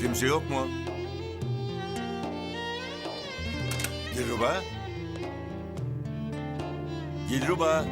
Kimse yok mu? Dilruba? Dilruba?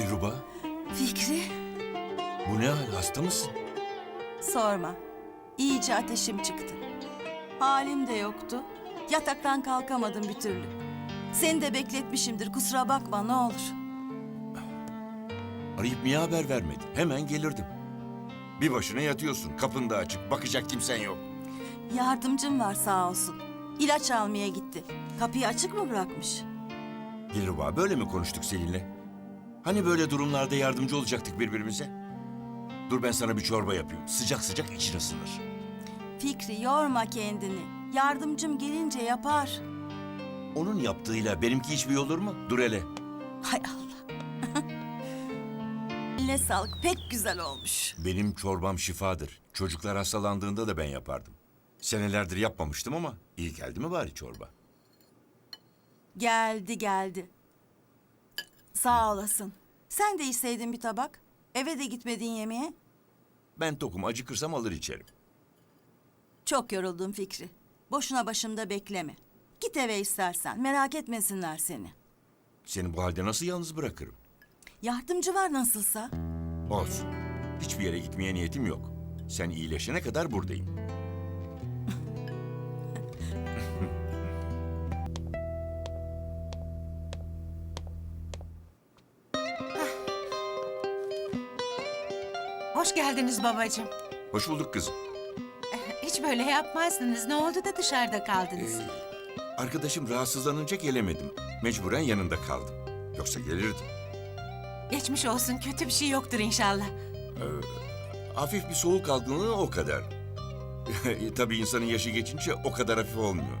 Dilruba? Fikri, Bu ne hal? Hasta mısın? sorma. İyice ateşim çıktı. Halim de yoktu. Yataktan kalkamadım bir türlü. Seni de bekletmişimdir, kusura bakma ne olur. Arayıp niye haber vermedin? Hemen gelirdim. Bir başına yatıyorsun. Kapın da açık. Bakacak kimsen yok. Yardımcım var sağ olsun. İlaç almaya gitti. Kapıyı açık mı bırakmış? Dilruba böyle mi konuştuk seninle? Hani böyle durumlarda yardımcı olacaktık birbirimize? Dur ben sana bir çorba yapayım. Sıcak sıcak için ısınır. Fikri yorma kendini. Yardımcım gelince yapar. Onun yaptığıyla benimki hiçbir olur mu? Dur hele. Hay Allah. Eline sağlık, pek güzel olmuş. Benim çorbam şifadır. Çocuklar hastalandığında da ben yapardım. Senelerdir yapmamıştım ama iyi geldi mi bari çorba? Geldi geldi. Sağ olasın. Sen de içseydin bir tabak. Eve de gitmedin yemeğe. Ben tokum acıkırsam alır içerim. Çok yoruldum Fikri. Boşuna başımda bekleme. Git eve istersen. Merak etmesinler seni. Seni bu halde nasıl yalnız bırakırım? Yardımcı var nasılsa. Olsun. Hiçbir yere gitmeye niyetim yok. Sen iyileşene kadar buradayım. Hoş geldiniz babacığım. Hoş bulduk kızım. Hiç böyle yapmazdınız. Ne oldu da dışarıda kaldınız? Arkadaşım rahatsızlanınca gelemedim. Mecburen yanında kaldım. Yoksa gelirdim. Geçmiş olsun. Kötü bir şey yoktur inşallah. Hafif bir soğuk algınlığı o kadar. Tabii insanın yaşı geçince o kadar hafif olmuyor.